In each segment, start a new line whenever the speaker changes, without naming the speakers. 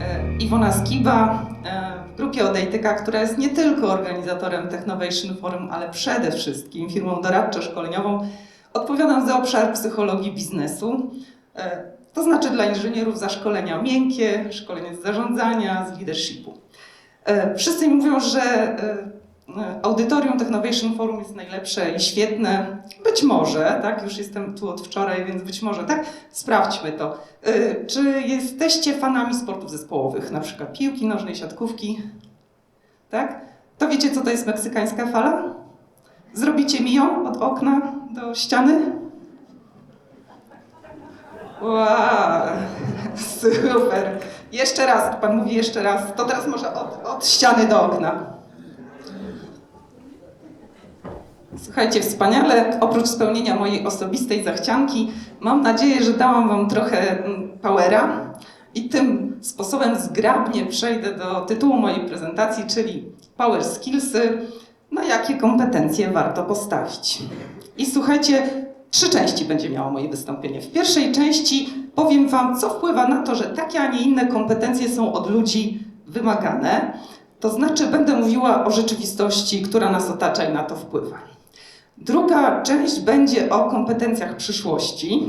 E, Iwona Skiba e, w grupie Odejtyka, która jest nie tylko organizatorem Technovation Forum, ale przede wszystkim firmą doradczo-szkoleniową. Odpowiadam za obszar psychologii biznesu, e, to znaczy dla inżynierów za szkolenia miękkie, szkolenie z zarządzania, z leadershipu. Wszyscy mi mówią, że audytorium Technovation Forum jest najlepsze i świetne. Być może, tak, już jestem tu od wczoraj, więc być może, tak, sprawdźmy to. E, Czy jesteście fanami sportów zespołowych, na przykład piłki nożnej, siatkówki? Tak? To wiecie, co to jest meksykańska fala? Zrobicie mi ją od okna do ściany? Wow, super. Jeszcze raz, pan mówi jeszcze raz. To teraz może od, od ściany do okna. Słuchajcie, wspaniale. Oprócz spełnienia mojej osobistej zachcianki, mam nadzieję, że dałam Wam trochę mm, powera i tym sposobem zgrabnie przejdę do tytułu mojej prezentacji, czyli Power Skillsy, na jakie kompetencje warto postawić. I słuchajcie, trzy części będzie miało moje wystąpienie. W pierwszej części powiem Wam, co wpływa na to, że takie, a nie inne kompetencje są od ludzi wymagane. To znaczy, będę mówiła o rzeczywistości, która nas otacza i na to wpływa. Druga część będzie o kompetencjach przyszłości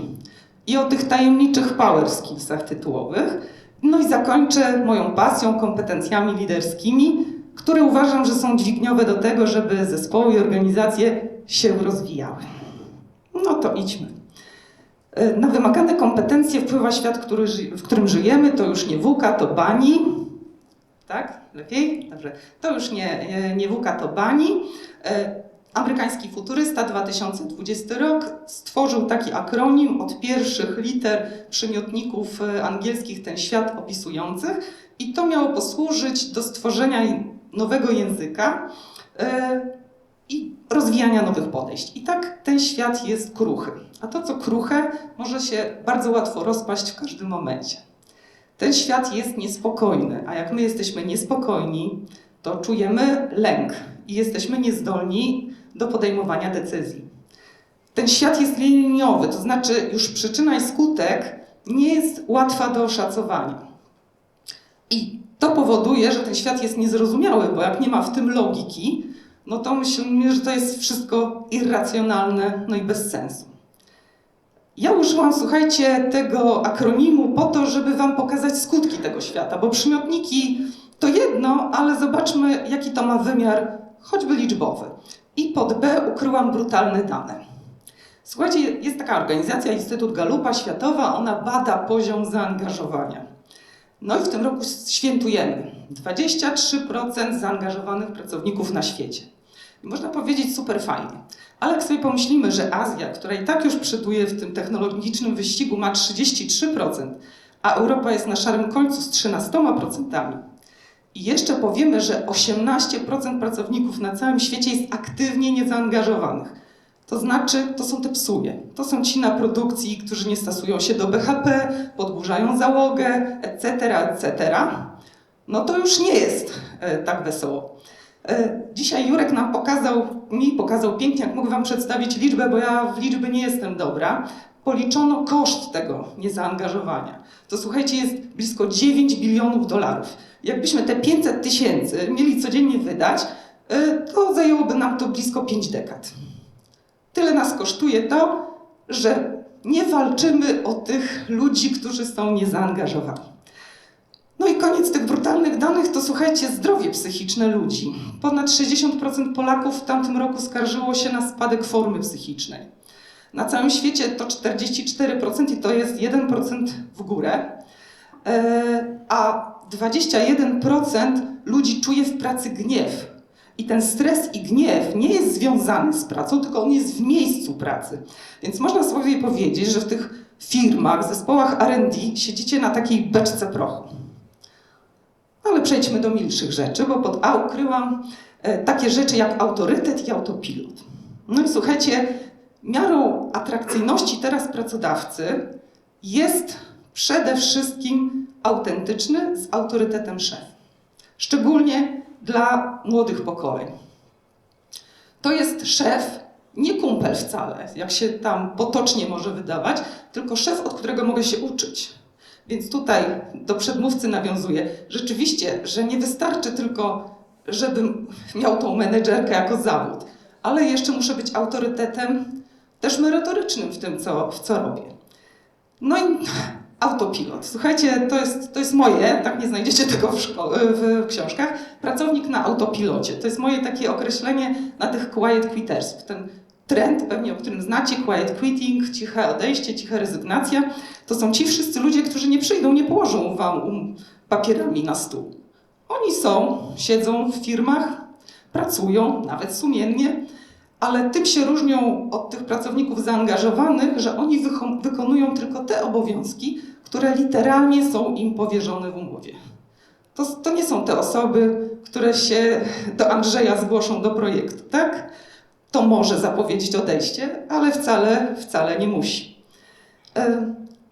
i o tych tajemniczych power skillsach tytułowych. No i zakończę moją pasją, kompetencjami liderskimi, które uważam, że są dźwigniowe do tego, żeby zespoły i organizacje się rozwijały. No to idźmy. E, Na wymagane kompetencje wpływa świat, który, w którym żyjemy. To już nie WUKA, to BANI. Tak? Lepiej? Dobrze. To już nie, nie- nie WUKA, to BANI. Amerykański futurysta 2020 rok stworzył taki akronim od pierwszych liter przymiotników e, angielskich ten świat opisujących i to miało posłużyć do stworzenia nowego języka e, i rozwijania nowych podejść. I tak ten świat jest kruchy. A to, co kruche, może się bardzo łatwo rozpaść w każdym momencie. Ten świat jest niespokojny, a jak my jesteśmy niespokojni, to czujemy lęk i jesteśmy niezdolni do podejmowania decyzji. Ten świat jest liniowy, to znaczy już przyczyna i skutek nie jest łatwa do oszacowania. I to powoduje, że ten świat jest niezrozumiały, bo jak nie ma w tym logiki, no to myślimy, że to jest wszystko irracjonalne, no i bez sensu. Ja użyłam, słuchajcie, tego akronimu po to, żeby Wam pokazać skutki tego świata, bo przymiotniki to jedno, ale zobaczmy, jaki to ma wymiar, choćby liczbowy. I pod B ukryłam brutalne dane. Słuchajcie, jest taka organizacja, Instytut Galupa Światowa, ona bada poziom zaangażowania. No i w tym roku świętujemy 23% zaangażowanych pracowników na świecie. Można powiedzieć super fajnie. Ale jak sobie pomyślimy, że Azja, która i tak już przoduje w tym technologicznym wyścigu, ma 33%, a Europa jest na szarym końcu z 13%, i jeszcze powiemy, że 18% pracowników na całym świecie jest aktywnie niezaangażowanych. To znaczy, to są te psuje. To są ci na produkcji, którzy nie stosują się do BHP, podburzają załogę, etc., etc. No to już nie jest e, tak wesoło. E, Dzisiaj Jurek nam pokazał, mi pokazał pięknie, jak mogę Wam przedstawić liczbę, bo ja w liczby nie jestem dobra. Policzono koszt tego niezaangażowania. To słuchajcie, jest blisko 9 bilionów dolarów. Jakbyśmy te 500 tysięcy mieli codziennie wydać, e, to zajęłoby nam to blisko 5 dekad. Tyle nas kosztuje to, że nie walczymy o tych ludzi, którzy są niezaangażowani. No i koniec tych brutalnych danych to słuchajcie, zdrowie psychiczne ludzi. Ponad 60% Polaków w tamtym roku skarżyło się na spadek formy psychicznej. Na całym świecie to 44% i to jest 1% w górę. E, A 21% ludzi czuje w pracy gniew. I ten stres i gniew nie jest związany z pracą, tylko on jest w miejscu pracy. Więc można sobie powiedzieć, że w tych firmach, zespołach RD siedzicie na takiej beczce prochu. Ale przejdźmy do milszych rzeczy, bo pod A ukryłam e, takie rzeczy jak autorytet i autopilot. No i słuchajcie, miarą atrakcyjności teraz pracodawcy jest przede wszystkim autentyczny z autorytetem szef. Szczególnie dla młodych pokoleń. To jest szef, nie kumpel wcale, jak się tam potocznie może wydawać, tylko szef, od którego mogę się uczyć. Więc tutaj do przedmówcy nawiązuję. Rzeczywiście, że nie wystarczy tylko, żebym miał tą menedżerkę jako zawód, ale jeszcze muszę być autorytetem też merytorycznym w tym, co, w co robię. No i autopilot. Słuchajcie, to jest, to jest moje, tak nie znajdziecie tego w, w książkach, pracownik na autopilocie. To jest moje takie określenie na tych quiet quitters. Ten trend, pewnie o którym znacie, quiet quitting, ciche odejście, cicha rezygnacja. To są ci wszyscy ludzie, którzy nie przyjdą, nie położą wam um, papierami na stół. Oni są, siedzą w firmach, pracują, nawet sumiennie, ale tym się różnią od tych pracowników zaangażowanych, że oni wykonują tylko te obowiązki, które literalnie są im powierzone w umowie. To, to nie są te osoby, które się do Andrzeja zgłoszą do projektu, tak? To może zapowiedzieć odejście, ale wcale, wcale nie musi.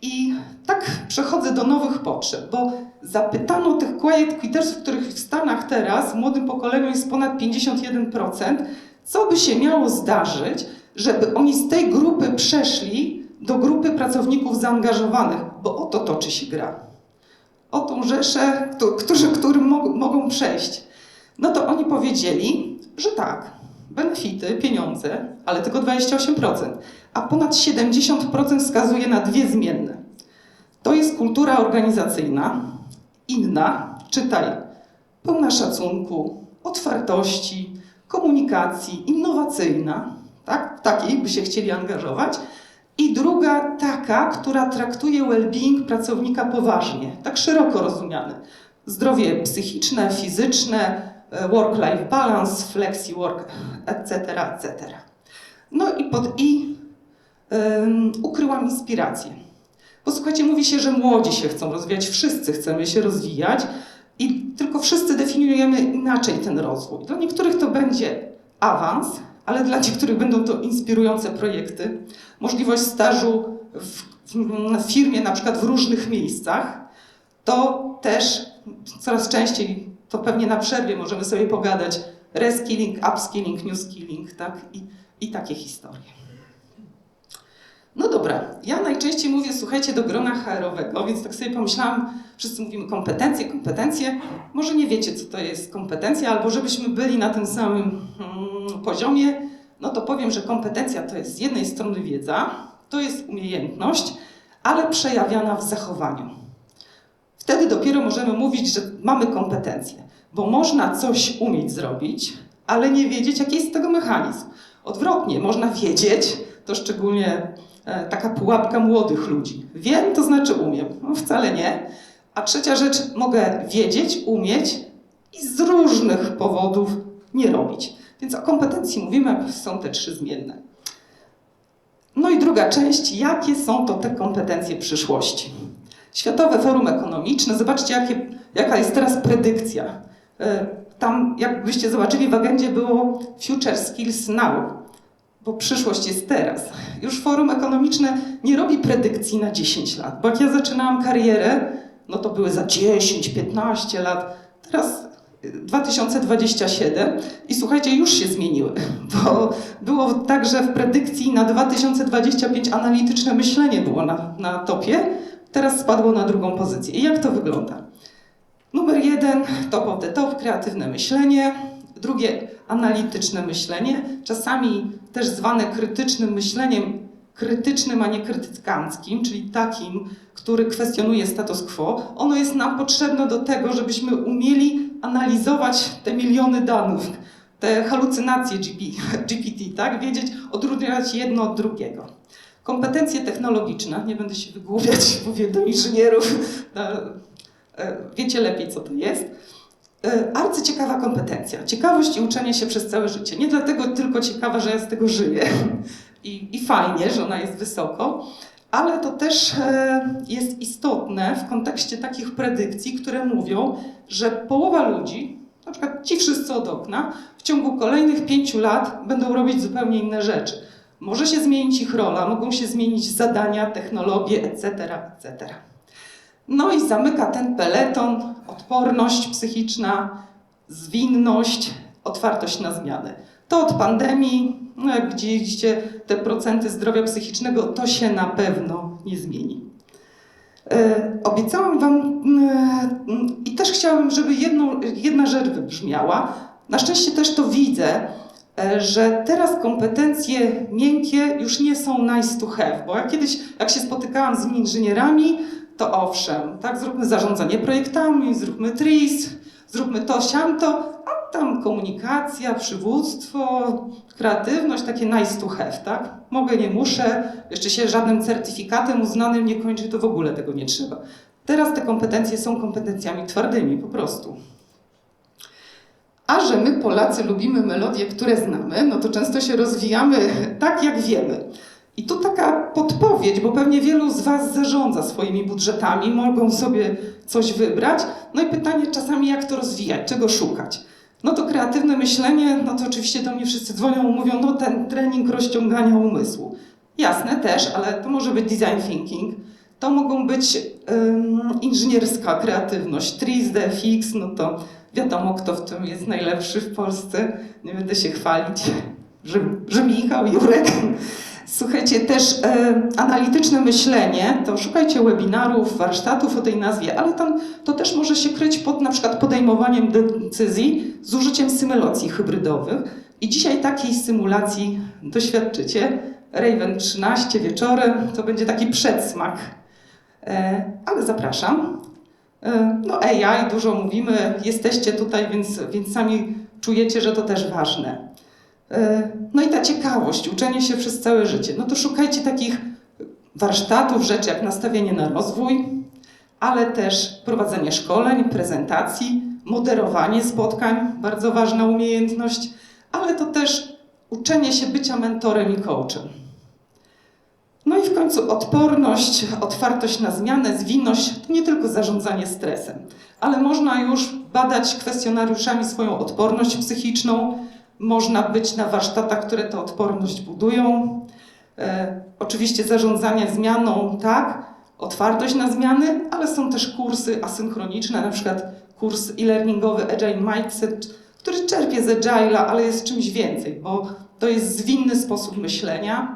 I tak przechodzę do nowych potrzeb, bo zapytano tych quiet quittersów, których w Stanach teraz w młodym pokoleniu jest ponad 51%, co by się miało zdarzyć, żeby oni z tej grupy przeszli do grupy pracowników zaangażowanych, bo o to toczy się gra. O tą rzeszę, któ- którzy, którym mog- mogą przejść. No to oni powiedzieli, że tak, benefity, pieniądze, ale tylko 28%, a ponad 70% wskazuje na dwie zmienne. To jest kultura organizacyjna, inna, czytaj, pełna szacunku, otwartości, komunikacji, innowacyjna, tak? takiej by się chcieli angażować. I druga taka, która traktuje well-being pracownika poważnie, tak szeroko rozumiany. Zdrowie psychiczne, fizyczne, e, work-life balance, flexi-work, etc., etc. No i pod i ym, ukryłam inspirację. Bo słuchajcie, mówi się, że młodzi się chcą rozwijać, wszyscy chcemy się rozwijać tylko wszyscy definiujemy inaczej ten rozwój. Dla niektórych to będzie awans, ale dla niektórych będą to inspirujące projekty, możliwość stażu w, w, firmie, na przykład w różnych miejscach. To też coraz częściej, to pewnie na przerwie możemy sobie pogadać, reskilling, upskilling, new skilling, tak? I, i takie historie. No dobra, ja najczęściej mówię, słuchajcie, do grona HR-owego, więc tak sobie pomyślałam, wszyscy mówimy kompetencje, kompetencje. Może nie wiecie, co to jest kompetencja, albo żebyśmy byli na tym samym mm, poziomie, no to powiem, że kompetencja to jest z jednej strony wiedza, to jest umiejętność, ale przejawiana w zachowaniu. Wtedy dopiero możemy mówić, że mamy kompetencje, bo można coś umieć zrobić, ale nie wiedzieć, jaki jest tego mechanizm. Odwrotnie, można wiedzieć, to szczególnie taka pułapka młodych ludzi. Wiem, to znaczy umiem. No, wcale nie. A trzecia rzecz, mogę wiedzieć, umieć i z różnych powodów nie robić. Więc o kompetencji mówimy, są te trzy zmienne. No i druga część, jakie są to te kompetencje przyszłości? Światowe Forum Ekonomiczne, zobaczcie, jakie, jaka jest teraz predykcja. E, Tam, jakbyście zobaczyli, w agendzie było Future Skills Now, bo przyszłość jest teraz. Już Forum Ekonomiczne nie robi predykcji na 10 lat, bo jak ja zaczynałam karierę, no to były za 10-15 lat. Teraz y, 2027 i słuchajcie, już się zmieniły, bo było tak, że w predykcji na 2025 analityczne myślenie było na, na topie, teraz spadło na drugą pozycję. I jak to wygląda? Numer jeden, top of the top, kreatywne myślenie. Drugie, analityczne myślenie, czasami też zwane krytycznym myśleniem, krytycznym, a nie krytykanckim, czyli takim, który kwestionuje status quo. Ono jest nam potrzebne do tego, żebyśmy umieli analizować te miliony danych, te halucynacje GP, GPT, tak? Wiedzieć, odróżniać jedno od drugiego. Kompetencje technologiczne, nie będę się wygłupiać, mówię do inżynierów, e, e, wiecie lepiej, co to jest. E, Arcyciekawa kompetencja. Ciekawość i uczenie się przez całe życie. Nie dlatego tylko ciekawa, że ja z tego żyję i, i fajnie, że ona jest wysoko, ale to też e, jest istotne w kontekście takich predykcji, które mówią, że połowa ludzi, na przykład ci wszyscy od okna, w ciągu kolejnych pięciu lat będą robić zupełnie inne rzeczy. Może się zmienić ich rola, mogą się zmienić zadania, technologie, etc., etc. No i zamyka ten peleton odporność psychiczna, zwinność, otwartość na zmiany. To od pandemii, no jak widzieliście, te procenty zdrowia psychicznego, to się na pewno nie zmieni. E, Obiecałam Wam mm, i też chciałabym, żeby jedna rzecz wybrzmiała. Na szczęście też to widzę, e, że teraz kompetencje miękkie już nie są nice to have, bo ja kiedyś, jak się spotykałam z inżynierami, to owszem, tak, zróbmy zarządzanie projektami, zróbmy TRIS, zróbmy to, siamto, a tam komunikacja, przywództwo, kreatywność, takie nice to have, tak? Mogę, nie muszę, jeszcze się żadnym certyfikatem uznanym nie kończy, to w ogóle tego nie trzeba. Teraz te kompetencje są kompetencjami twardymi, po prostu. A że my Polacy lubimy melodie, które znamy, no to często się rozwijamy tak, jak wiemy. I tu taka podpowiedź, bo pewnie wielu z Was zarządza swoimi budżetami, mogą sobie coś wybrać. No i pytanie czasami, jak to rozwijać, czego szukać. No to kreatywne myślenie, no to oczywiście do mnie wszyscy dzwonią, mówią, no ten trening rozciągania umysłu. Jasne też, ale to może być design thinking, to mogą być inżynierska kreatywność, TRIS, DFX, no to wiadomo, kto w tym jest najlepszy w Polsce. Nie będę się chwalić, że, że Michał, Jurek. Słuchajcie, też e, analityczne myślenie, to szukajcie webinarów, warsztatów o tej nazwie, ale tam to też może się kryć pod na przykład podejmowaniem decyzji z użyciem symulacji hybrydowych. I dzisiaj takiej symulacji doświadczycie. Raven 13 wieczorem, to będzie taki przedsmak. E, ale zapraszam. E, no AI, dużo mówimy, jesteście tutaj, więc, więc sami czujecie, że to też ważne. E, No i ta ciekawość, uczenie się przez całe życie. No to szukajcie takich warsztatów, rzeczy jak nastawienie na rozwój, ale też prowadzenie szkoleń, prezentacji, moderowanie spotkań, bardzo ważna umiejętność, ale to też uczenie się bycia mentorem i coachem. No i w końcu odporność, otwartość na zmianę, zwinność to nie tylko zarządzanie stresem, ale można już badać kwestionariuszami swoją odporność psychiczną, można być na warsztatach, które tę odporność budują. E, oczywiście zarządzanie zmianą, tak, otwartość na zmiany, ale są też kursy asynchroniczne, na przykład kurs e-learningowy Agile Mindset, który czerpie z Agile'a, ale jest czymś więcej, bo to jest zwinny sposób myślenia.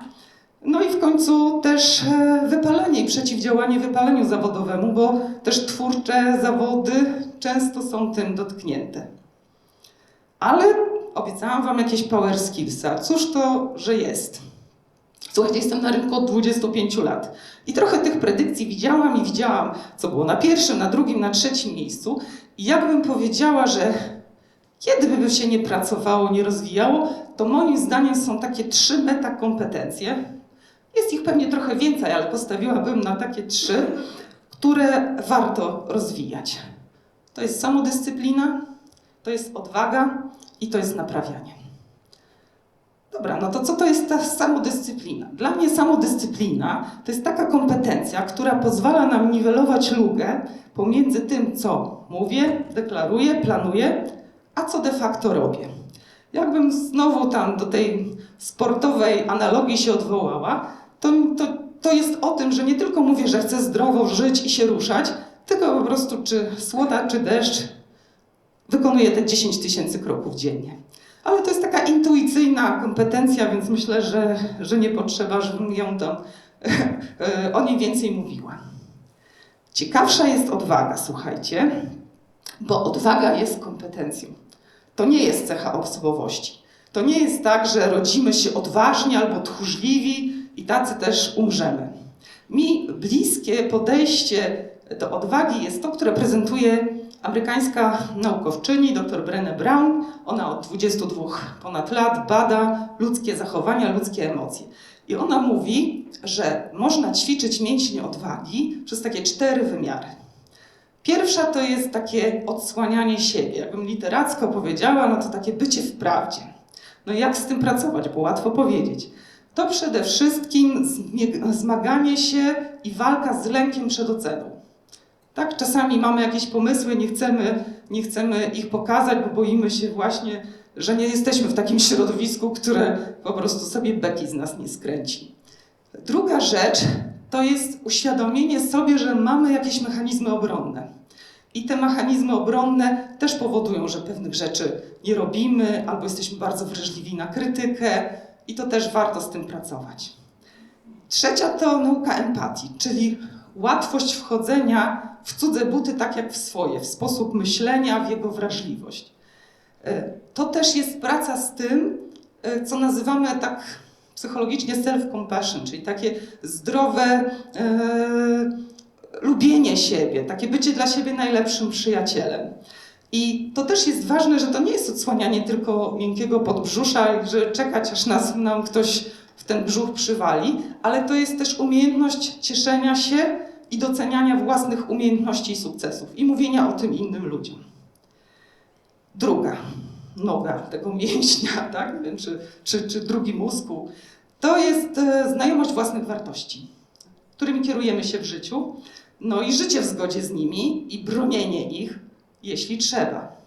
No i w końcu też e, wypalenie i przeciwdziałanie wypaleniu zawodowemu, bo też twórcze zawody często są tym dotknięte. Ale obiecałam Wam jakieś power skillsa. Cóż to, że jest? Słuchajcie, jestem na rynku od 25 lat i trochę tych predykcji widziałam i widziałam, co było na pierwszym, na drugim, na trzecim miejscu. I jakbym powiedziała, że kiedy by się nie pracowało, nie rozwijało, to moim zdaniem są takie trzy metakompetencje. Jest ich pewnie trochę więcej, ale postawiłabym na takie trzy, które warto rozwijać. To jest samodyscyplina, to jest odwaga i to jest naprawianie. Dobra, no to co to jest ta samodyscyplina? Dla mnie samodyscyplina to jest taka kompetencja, która pozwala nam niwelować lugę pomiędzy tym, co mówię, deklaruję, planuję, a co de facto robię. Jakbym znowu tam do tej sportowej analogii się odwołała, to, to, to jest o tym, że nie tylko mówię, że chcę zdrowo żyć i się ruszać, tylko po prostu czy słoda, czy deszcz, wykonuję te 10 tysięcy kroków dziennie. Ale to jest taka intuicyjna kompetencja, więc myślę, że, że nie potrzeba, żebym ją tam o niej więcej mówiła. Ciekawsza jest odwaga, słuchajcie, bo odwaga jest kompetencją. To nie jest cecha osobowości. To nie jest tak, że rodzimy się odważni albo tchórzliwi i tacy też umrzemy. Mi bliskie podejście do odwagi jest to, które prezentuje amerykańska naukowczyni dr Brené Brown. Ona od 22 ponad lat bada ludzkie zachowania, ludzkie emocje. I ona mówi, że można ćwiczyć mięśnie odwagi przez takie cztery wymiary. Pierwsza to jest takie odsłanianie siebie. Jakbym literacko powiedziała, no to takie bycie w prawdzie. No jak z tym pracować, bo łatwo powiedzieć. To przede wszystkim zmaganie się i walka z lękiem przed oceną. Tak, czasami mamy jakieś pomysły, nie chcemy, nie chcemy ich pokazać, bo boimy się właśnie, że nie jesteśmy w takim środowisku, które po prostu sobie beki z nas nie skręci. Druga rzecz to jest uświadomienie sobie, że mamy jakieś mechanizmy obronne. I te mechanizmy obronne też powodują, że pewnych rzeczy nie robimy, albo jesteśmy bardzo wrażliwi na krytykę, i to też warto z tym pracować. Trzecia to nauka empatii, czyli łatwość wchodzenia w cudze buty tak jak w swoje, w sposób myślenia, w jego wrażliwość. E, To też jest praca z tym, e, co nazywamy tak psychologicznie self-compassion, czyli takie zdrowe e, lubienie siebie, takie bycie dla siebie najlepszym przyjacielem. I to też jest ważne, że to nie jest odsłanianie tylko miękkiego podbrzusza, że czekać aż nas, nam ktoś w ten brzuch przywali, ale to jest też umiejętność cieszenia się i doceniania własnych umiejętności i sukcesów i mówienia o tym innym ludziom. Druga noga tego mięśnia, tak? Wiem, czy, czy, czy drugi muskuł, to jest e, znajomość własnych wartości, którymi kierujemy się w życiu, no i życie w zgodzie z nimi i bronienie ich, jeśli trzeba.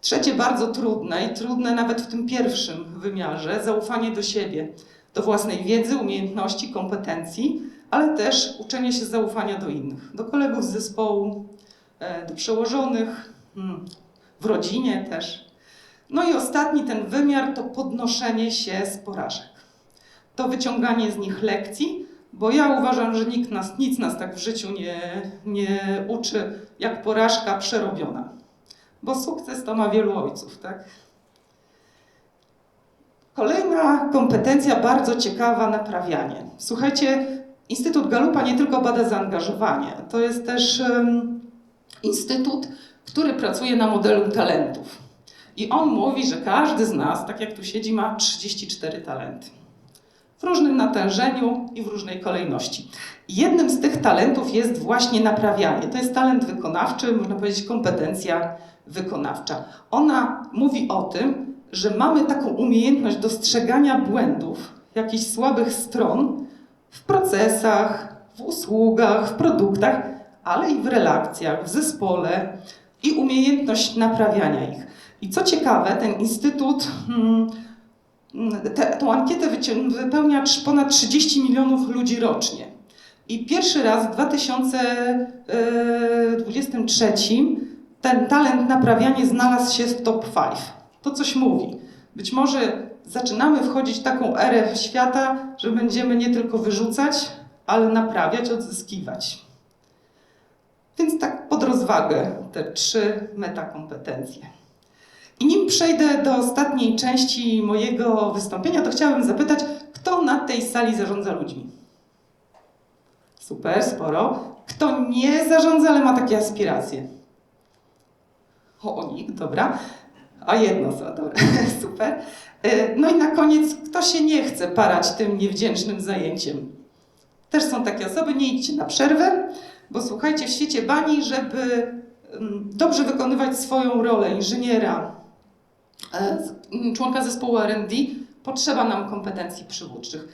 Trzecie bardzo trudne i trudne nawet w tym pierwszym wymiarze zaufanie do siebie, do własnej wiedzy, umiejętności, kompetencji, ale też uczenie się zaufania do innych, do kolegów z zespołu, e, do przełożonych, hmm, w rodzinie też. No i ostatni ten wymiar to podnoszenie się z porażek. To wyciąganie z nich lekcji, bo ja uważam, że nikt nas, nic nas tak w życiu nie, nie uczy, jak porażka przerobiona. Bo sukces to ma wielu ojców, tak? Kolejna kompetencja bardzo ciekawa, naprawianie. Słuchajcie, Instytut Galupa nie tylko bada zaangażowanie, to jest też instytut, który pracuje na modelu talentów. I on mówi, że każdy z nas, tak jak tu siedzi, ma 34 talenty. W różnym natężeniu i w różnej kolejności. Jednym z tych talentów jest właśnie naprawianie. To jest talent wykonawczy, można powiedzieć kompetencja wykonawcza. Ona mówi o tym, że mamy taką umiejętność dostrzegania błędów, jakichś słabych stron w procesach, w usługach, w produktach, ale i w relacjach, w zespole i umiejętność naprawiania ich. I co ciekawe, ten instytut hmm, tą ankietę wypełnia ponad 30 milionów ludzi rocznie. I pierwszy raz w 2023 ten talent naprawianie znalazł się w top 5. To coś mówi. Być może zaczynamy wchodzić w taką erę świata, że będziemy nie tylko wyrzucać, ale naprawiać, odzyskiwać. Więc tak pod rozwagę te trzy metakompetencje. I nim przejdę do ostatniej części mojego wystąpienia, to chciałabym zapytać, kto na tej sali zarządza ludźmi? Super, sporo. Kto nie zarządza, ale ma takie aspiracje? O, o nikt, dobra. A jedno dobra, super. E, No i na koniec, kto się nie chce parać tym niewdzięcznym zajęciem? Też są takie osoby, nie idźcie na przerwę, bo słuchajcie, w świecie bani, żeby mm, dobrze wykonywać swoją rolę inżyniera, e, z- członka zespołu R&D, potrzeba nam kompetencji przywódczych.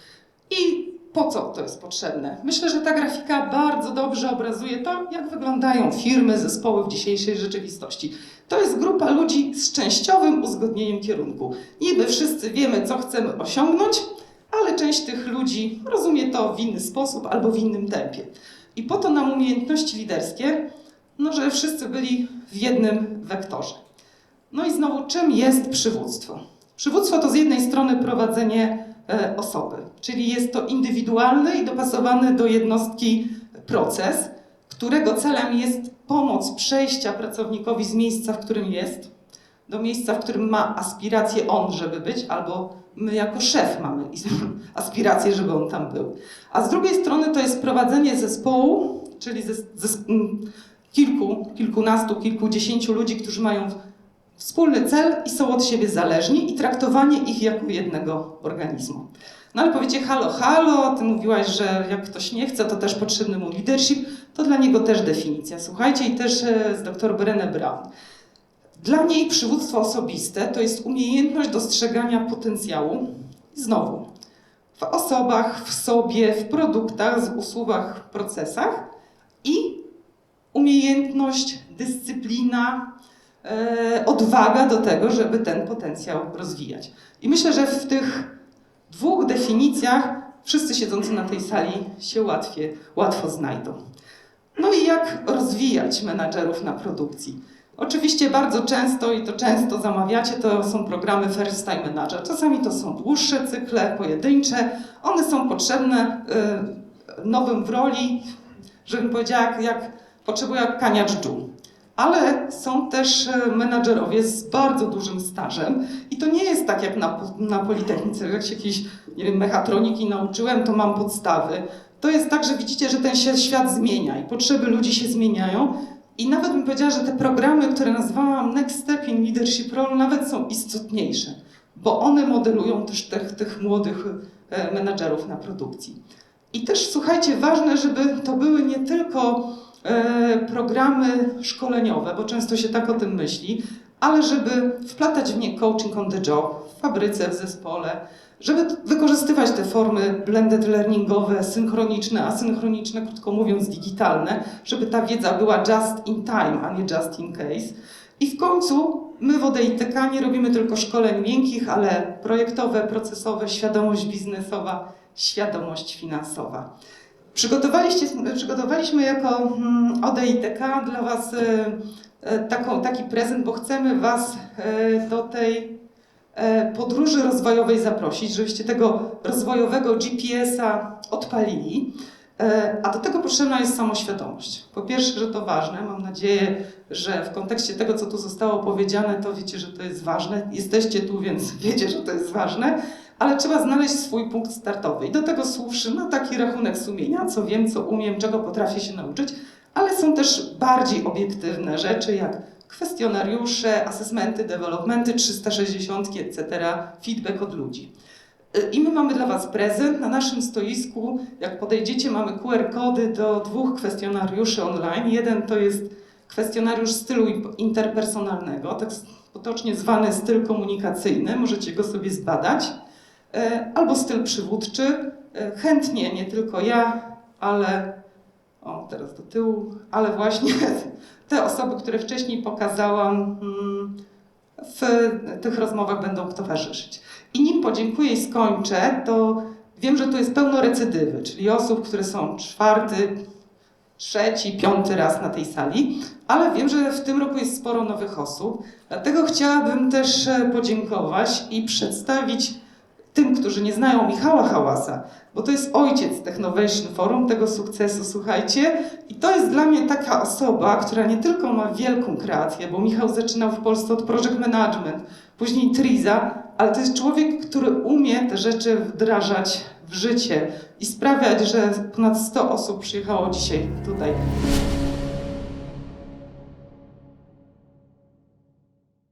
I po co to jest potrzebne? Myślę, że ta grafika bardzo dobrze obrazuje to, jak wyglądają firmy, zespoły w dzisiejszej rzeczywistości. To jest grupa ludzi z częściowym uzgodnieniem kierunku. Niby wszyscy wiemy, co chcemy osiągnąć, ale część tych ludzi rozumie to w inny sposób albo w innym tempie. I po to nam umiejętności liderskie, no, że wszyscy byli w jednym wektorze. No i znowu, czym jest przywództwo? Przywództwo to z jednej strony prowadzenie e, osoby, czyli jest to indywidualny i dopasowany do jednostki proces, którego celem jest pomoc przejścia pracownikowi z miejsca, w którym jest, do miejsca, w którym ma aspiracje on, żeby być, albo my jako szef mamy aspiracje, żeby on tam był. A z drugiej strony to jest prowadzenie zespołu, czyli zes, zes, kilku, kilkunastu, kilkudziesięciu ludzi, którzy mają wspólny cel i są od siebie zależni i traktowanie ich jako jednego organizmu. No ale powiecie, halo, halo, ty mówiłaś, że jak ktoś nie chce, to też potrzebny mu leadership, to dla niego też definicja. Słuchajcie, i też e, z dr Brené Brown. Dla niej przywództwo osobiste to jest umiejętność dostrzegania potencjału, znowu, w osobach, w sobie, w produktach, w usługach, w procesach i umiejętność, dyscyplina, e, odwaga do tego, żeby ten potencjał rozwijać. I myślę, że w tych dwóch definicjach wszyscy siedzący na tej sali się łatwiej, łatwo znajdą. No i jak rozwijać menadżerów na produkcji? Oczywiście bardzo często i to często zamawiacie, to są programy First Time Manager. Czasami to są dłuższe cykle, pojedyncze. One są potrzebne y, nowym w roli, żebym powiedziała, jak, jak potrzebuję jak kaniacz. Ale są też e, menadżerowie z bardzo dużym stażem i to nie jest tak jak na, na Politechnice, jak się jakiejś nie wiem, mechatroniki nauczyłem, to mam podstawy. To jest tak, że widzicie, że ten się świat zmienia i potrzeby ludzi się zmieniają. I nawet bym powiedziała, że te programy, które nazwałam Next Step in Leadership Role, nawet są istotniejsze, bo one modelują też tych, tych młodych e, menadżerów na produkcji. I też słuchajcie, ważne, żeby to były nie tylko programy szkoleniowe, bo często się tak o tym myśli, ale żeby wplatać w nie coaching on the job, w fabryce, w zespole, żeby wykorzystywać te formy blended learningowe, synchroniczne, asynchroniczne, krótko mówiąc digitalne, żeby ta wiedza była just in time, a nie just in case. I w końcu my w ODITK nie robimy tylko szkoleń miękkich, ale projektowe, procesowe, świadomość biznesowa, świadomość finansowa. Przygotowaliśmy jako mm, ODITK dla Was e, e, taką, taki prezent, bo chcemy Was e, do tej podróży rozwojowej zaprosić, żebyście tego rozwojowego GPS-a odpalili. A do tego potrzebna jest samoświadomość. Po pierwsze, że to ważne. Mam nadzieję, że w kontekście tego, co tu zostało powiedziane, to wiecie, że to jest ważne. Jesteście tu, więc wiecie, że to jest ważne. Ale trzeba znaleźć swój punkt startowy. I do tego służy no, taki rachunek sumienia, co wiem, co umiem, czego potrafię się nauczyć. Ale są też bardziej obiektywne rzeczy, jak kwestionariusze, asesmenty, developmenty 360, etc., feedback od ludzi. Y, I my mamy dla Was prezent. Na naszym stoisku, jak podejdziecie, mamy QR-kody do dwóch kwestionariuszy online. Jeden to jest kwestionariusz stylu interpersonalnego, tak potocznie zwany styl komunikacyjny, możecie go sobie zbadać, albo styl przywódczy. E, Chętnie, nie tylko ja, ale o, teraz do tyłu, ale właśnie te osoby, które wcześniej pokazałam, mm, w tych rozmowach będą towarzyszyć. I nim podziękuję i skończę, to wiem, że tu jest pełno recydywy, czyli osób, które są czwarty, trzeci, piąty raz na tej sali, ale wiem, że w tym roku jest sporo nowych osób. Dlatego chciałabym też e, podziękować i przedstawić tym, którzy nie znają Michała Hałasa, bo to jest ojciec Technovation Forum, tego sukcesu, słuchajcie. I to jest dla mnie taka osoba, która nie tylko ma wielką kreację, bo Michał zaczynał w Polsce od project management, później Triza, ale to jest człowiek, który umie te rzeczy wdrażać w życie i sprawiać, że ponad 100 osób przyjechało dzisiaj tutaj.